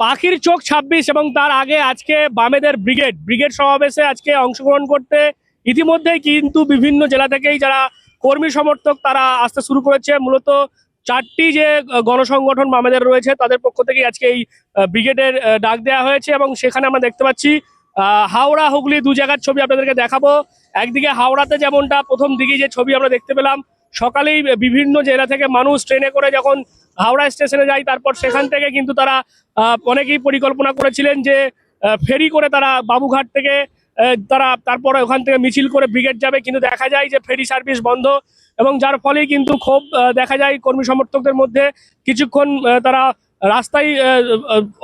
পাখির চোখ ছাব্বিশ এবং তার আগে আজকে বামেদের ব্রিগেড। ব্রিগেড সমাবেশে আজকে অংশগ্রহণ করতে ইতিমধ্যেই কিন্তু বিভিন্ন জেলা থেকেই যারা কর্মী সমর্থক, তারা আসতে শুরু করেছে। মূলত চারটি যে গণসংগঠন বামেদের রয়েছে, তাদের পক্ষ থেকে আজকে এই ব্রিগেডের ডাক দেওয়া হয়েছে এবং সেখানে আমরা দেখতে পাচ্ছি হাওড়া হুগলি দু জায়গার ছবি আপনাদেরকে দেখাবো। একদিকে হাওড়াতে যেমনটা, প্রথম দিকে যে ছবি আমরা দেখতে পেলাম সকালেই বিভিন্ন জেলা থেকে মানুষ ট্রেনে করে যখন হাওড়া স্টেশনে যায়, তারপর সেখান থেকে কিন্তু তারা অনেকেই পরিকল্পনা করেছিলেন যে ফেরি করে তারা বাবুঘাট থেকে তারা তারপরে ওখান থেকে মিছিল করে ব্রিগেড যাবে। কিন্তু দেখা যায় যে ফেরি সার্ভিস বন্ধ এবং যার ফলে কিন্তু ক্ষোভ দেখা যায় কর্মী সমর্থকদের মধ্যে কিছুক্ষণ তারা রাস্তায়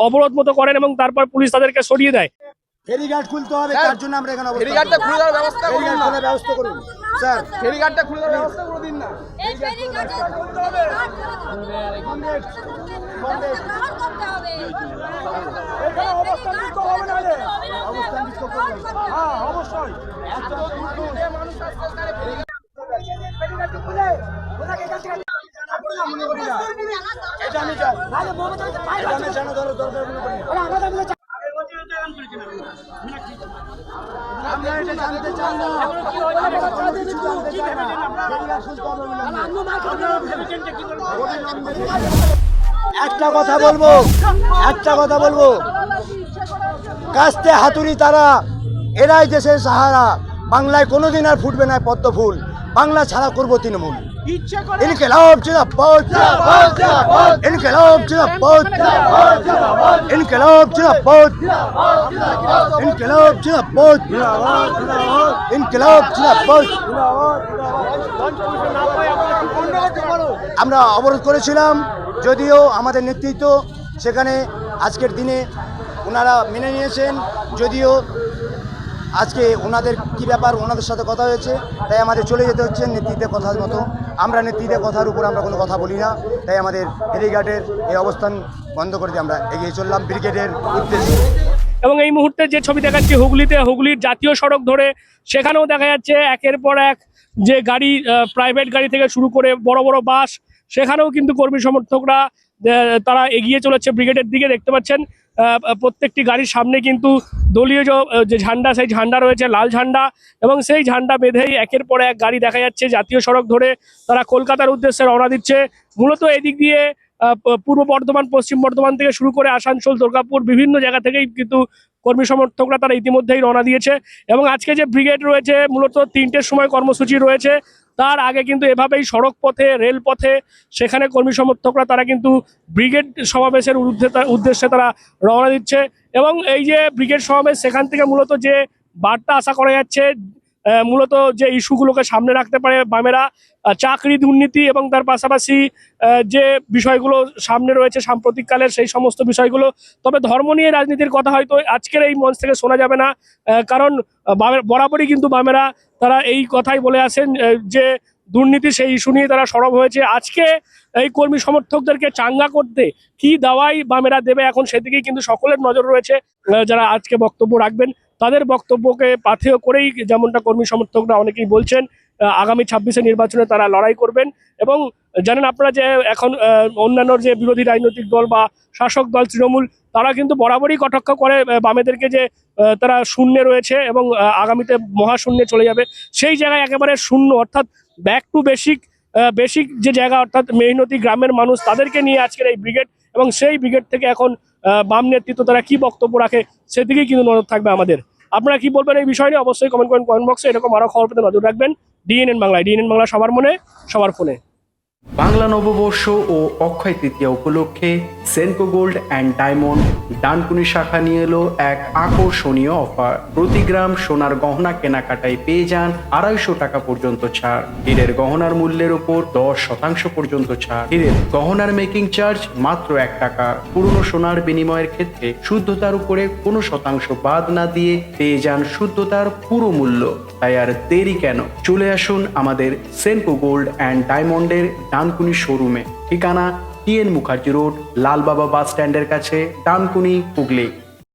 অবরোধ মতো করেন এবং তারপর পুলিশ তাদেরকে সরিয়ে দেয়। ফেরিঘাট খুলতে হবে তার জন্য আমরা এখানে ফেরিঘাটটা খুলে দেওয়ার ব্যবস্থা করুন ফেরিঘাট খোলার ব্যবস্থা করুন। স্যার ফেরিঘাটটা খুলে দেওয়ার ব্যবস্থা করে দিন না। এই ফেরিঘাটে করতে হবে। এখানে অবস্থান বিক্ষোভ হবে না রে। অবস্থান বিক্ষোভ করবেন। হ্যাঁ অবশ্যই। এটা আমি চাই এটা আমি জানা। দরকার মনে করি আমরা এটা জানতে চাই না। একটা কথা বলব। একটা কথা বলব। কাস্তে হাতুড়ি তারা এরাই দেশের সাহারা। বাংলায় কোনোদিন আর ফুটবে না পদ্ম ফুল। বাংলা ছাড়া করব তৃণমূল। ইনকেলাব জিন্দাবাদ ইনকেলাব জিন্দাবাদ ইনকেলাব জিন্দাবাদ ইনকেলাব জিন্দাবাদ ইনকেলাব জিন্দাবাদ আমরা অবরোধ করেছিলাম যদিও আমাদের নেতৃত্ব সেখানে আজকের দিনে ওনারা মেনে নিয়েছেন যদিও আজকে ওনাদের কি ব্যাপার, ওনাদের সাথে কথা হয়েছে, তাই আমাদের চলে যেতে হচ্ছে নেতৃত্বের কথার মতো। আমরা নেতৃত্বের কথার উপর আমরা কোনো কথা বলি না, তাই আমাদের ফেরিঘাটের এই অবস্থান বন্ধ করে দিয়ে আমরা এগিয়ে চললাম ব্রিগেডের উদ্দেশ্যে। এবং এই মুহূর্তে যে ছবি দেখাচ্ছি হুগলিতে, হুগলির জাতীয় সড়ক ধরে সেখানেও দেখা যাচ্ছে একের পর এক যে গাড়ি প্রাইভেট গাড়ি থেকে শুরু করে বড় বড় বাস, সেখানেও কিন্তু কর্মী সমর্থকরা তারা এগিয়ে চলেছে ব্রিগেডের দিকে দেখতে পাচ্ছেন প্রত্যেকটি গাড়ির সামনে কিন্তু দলীয় যে, ঝান্ডা সেই ঝান্ডা রয়েছে লাল ঝান্ডা এবং সেই ঝান্ডা বেঁধেই একের পর এক গাড়ি দেখা যাচ্ছে জাতীয় সড়ক ধরে তারা কলকাতার উদ্দেশ্যে রওনা দিচ্ছে। মূলত এদিক দিয়ে পূর্ব বর্ধমান, পশ্চিম বর্ধমান থেকে শুরু করে আসানসোল, দুর্গাপুর বিভিন্ন জায়গা থেকেই কিন্তু কর্মী সমর্থকরা তারা ইতিমধ্যেই রওনা দিয়েছে। এবং আজকে যে ব্রিগেড রয়েছে, মূলত তিনটের সময় কর্মসূচি রয়েছে, তার আগে কিন্তু এভাবেই সড়ক পথে, রেল পথে সেখানে কর্মী সমর্থকরা তারা কিন্তু ব্রিগেড সমাবেশের উদ্দে- উদ্দেশ্যে তারা রওনা দিচ্ছে। এবং এই যে ব্রিগেড সমাবেশ, সেখান থেকে মূলত যে বার্তা আশা করা যাচ্ছে মূলত যে ইস্যুগুলোকে সামনে রাখতে পারে বামেরা চাকরি দুর্নীতি এবং তার পাশাপাশি যে বিষয়গুলো সামনে রয়েছে সাম্প্রতিককালের সেই সমস্ত বিষয়গুলো। তবে ধর্ম নিয়ে রাজনীতির কথা হয়তো আজকের এই মঞ্চ থেকে শোনা যাবে না কারণ বরাবরই কিন্তু বামেরা তারা এই কথাই বলে আসেন যে দুর্নীতি সেই ইস্যু নিয়ে তারা সরব হয়েছে। আজকে এই কর্মী সমর্থকদেরকে চাঙ্গা করতে কি দাওয়াই বামেরা দেবে এখন সেদিকেই কিন্তু সকলের নজর রয়েছে যারা আজকে বক্তব্য রাখবেন। তাদের বক্তব্যকে পাথেয় করেই যেমনটা কর্মী সমর্থকরা অনেকেই বলছেন আগামী ছাব্বিশে নির্বাচনে তারা লড়াই করবেন। এবং জানেন আপনারা যে এখন অন্যান্য যে বিরোধী রাজনৈতিক দল বা শাসক দল তৃণমূল, তারা কিন্তু বরাবরই কটাক্ষ করে বামেদেরকে যে তারা শূন্যে রয়েছে এবং আগামীতে মহাশূন্যে চলে যাবে। সেই জায়গায় একেবারে শূন্য, অর্থাৎ ব্যাক টু বেসিক বেসিক যে জায়গা, অর্থাৎ মেহনতি গ্রামের মানুষ, তাদেরকে নিয়ে আজকের এই ব্রিগেড এবং সেই ব্রিগেড থেকে এখন বাম নেতৃত্ব তারা কি বক্তব্য রাখে, সেদিকেই কিন্তু নজর থাকবে আমাদের। আপনারা কি বলবেন এই বিষয় নিয়ে? অবশ্যই কমেন্ট করেন কমেন্ট বক্সে এরকম আরও খবর পেতে নজর রাখবেন। ডিএনএন বাংলায় ডিএনএন বাংলা সবার মনে, সবার ফোনে। বাংলা নববর্ষ ও অক্ষয় তৃতীয়া উপলক্ষে Senco gold and diamond Dankuni শাখা নিয়ে এলো এক আকর্ষণীয় অফার প্রতি গ্রাম সোনার গহনা কেনাকাটায় পেয়ে যান আড়াইশো টাকা পর্যন্ত ছাড়। হীরের গহনার মূল্যের ওপর দশ শতাংশ পর্যন্ত ছাড়। হীরের গহনার মেকিং চার্জ মাত্র এক টাকা। পুরনো সোনার বিনিময়ের ক্ষেত্রে শুদ্ধতার উপরে কোনো শতাংশ বাদ না দিয়ে পেয়ে যান শুদ্ধতার পুরো মূল্য। তাই আর দেরি কেন? চলে আসুন আমাদের সেনকো গোল্ড অ্যান্ড ডায়মন্ডের ডানকুনি শোরুমে ঠিকানা TN Mukherjee road Lalbaba bus স্ট্যান্ডের কাছে ডানকুনি হুগলি।